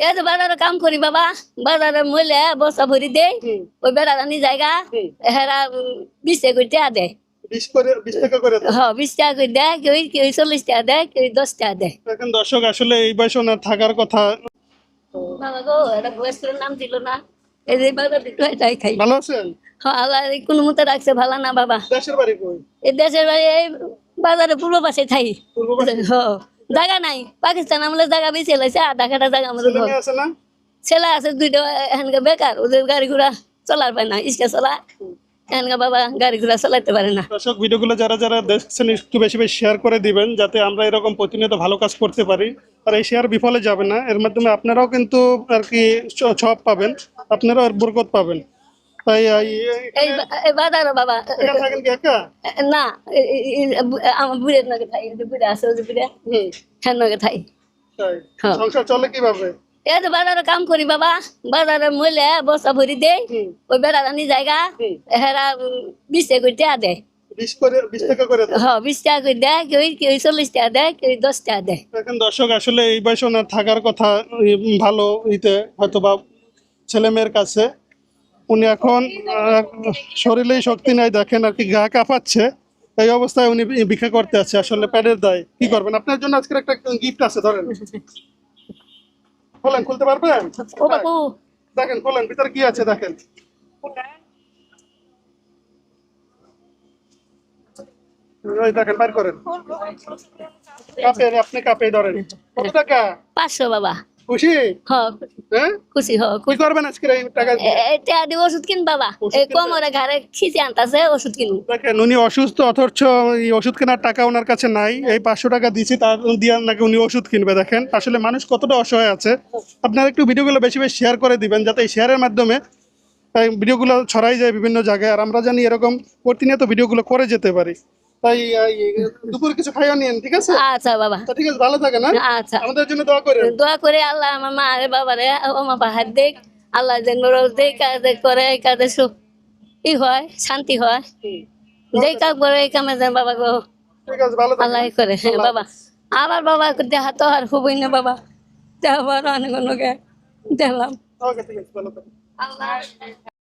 এই যে বাজারে কাম করি বাবা বাজারে মহিলা বস্তা ভরি হুম, ওই বেড়াদানি জায়গা হুম। হেরা বিশ টাকা করে টাকা দেয়। বিশ করে বিশ টাকা করে দেন। হ বিশ টাকা করে দেয় কেউ কেউ চল্লিশ টাকা দেয় কেউ দশ টাকা দেয়। এখন দর্শক আসলে এই বয়সে ওনার থাকার কথা। নাম দিল না। এই যে বাজার এটাই খাই। ভালো আছেন? হ্যাঁ আল্লাহ কোনো মতো রাখছে ভালো না বাবা। দেশের বাড়ি এই দেশের বাড়ি এই বাজারে পূর্ব পাশে থাই। পূর্ব পাশে? হ জায়গা নাই পাকিস্তান আমলে জায়গা বেশি লাইছে আধা কাটা জায়গা আমাদের ছেলে আছে ছেলে আছে দুইটা এখানকার বেকার ওদের গাড়ি ঘোড়া চলার পায় না ইসকা চলা। এখানকার বাবা গাড়ি ঘোড়া চালাতে পারে না। দর্শক ভিডিওগুলো যারা যারা দেখছেন একটু বেশি বেশি শেয়ার করে দিবেন যাতে আমরা এরকম প্রতিনিয়ত ভালো কাজ করতে পারি। আর এই শেয়ার বিফলে যাবে না এর মাধ্যমে আপনারাও কিন্তু আর কি সব পাবেন আপনারাও বরকত পাবেন। এই- বাবা। না আমার বুড়ের থাই ওই বুড়ে আছে ওই বুড়ে। হ্যাঁ থাই হ্যাঁ। সংসার চলে কীভাবে? এই যে বাজারে কাম করি বাবা। বাজারে মহিলা বস্তা ভরি হুম। ওই বেড়াদানি জায়গা হেরা বিশ করে দেয়। বিশ করে বিশ টাকা করে দেন। হ বিশ টাকা করে দেয় কেউ কেউ চল্লিশ টাকা দেয় কেউ দশ টাকা দেয়। এখন দর্শক আসলে এই বয়সে থাকার কথা ভালো ইতে হয়তো বা ছেলে মেয়ের কাছে। উনি এখন আহ, শরীরেই শক্তি নাই দেখেন আর কি গা কাঁপাচ্ছে। এই অবস্থায় উনি ভিক্ষা করতে আছে আসলে প্যাডের দায়। কি করবেন? আপনার জন্য আজকের একটা গিফট আছে ধরেন। খোলেন খুলতে পারবেন? ও বাবু দেখেন খোলেন ভিতরে কি আছে দেখেন। ওই দেখেন বাইর করেন। কাপে আপনি কাপে ধরেন। কত টাকা? পাঁচশো বাবা। খুশি? হ হ্যাঁ? খুশি হ কি করবেন আজকের এই টাকা এটা দিয়ে ওষুধ কিন বাবা এই কিনবে? কোমরে ঘাড়ে খিচে আনতাছে ওষুধ কিনু দেখেন উনি অসুস্থ অথচ এই ওষুধ কেনার টাকা ওনার কাছে নাই। এই পাঁচশো টাকা দিছি তার দিয়ে নাকি উনি ওষুধ কিনবে দেখেন। আসলে মানুষ কতটা অসহায় আছে। আপনারা একটু ভিডিওগুলো বেশি বেশি শেয়ার করে দিবেন যাতে এই শেয়ারের মাধ্যমে এই ভিডিওগুলো ছড়াই যায় বিভিন্ন জায়গায়। আর আমরা জানি এরকম প্রতিনিয়ত ভিডিওগুলো করে যেতে পারি। তাই দুপুরে কিছু খাইও নিন ঠিক আছে? আচ্ছা বাবা। তো ঠিক আছে ভালো থাকেন হ্যাঁ? আচ্ছা। আমাদের জন্য দোয়া দোয়া করে আল্লাহ আমার মা রে বাবা রে মা বাহার দেখ আল্লাহ যেন রোজ দেখ কাজে করে কাজে সুখ ই হয় শান্তি হয়। যেই কাজ করে এই কামে যেন বাবা গো আল্লাহ করে হ্যাঁ বাবা। আবার বাবা দেহা তো আর হবই না বাবা। দেহা বড় অনেক অনেক দেখলাম আল্লাহ।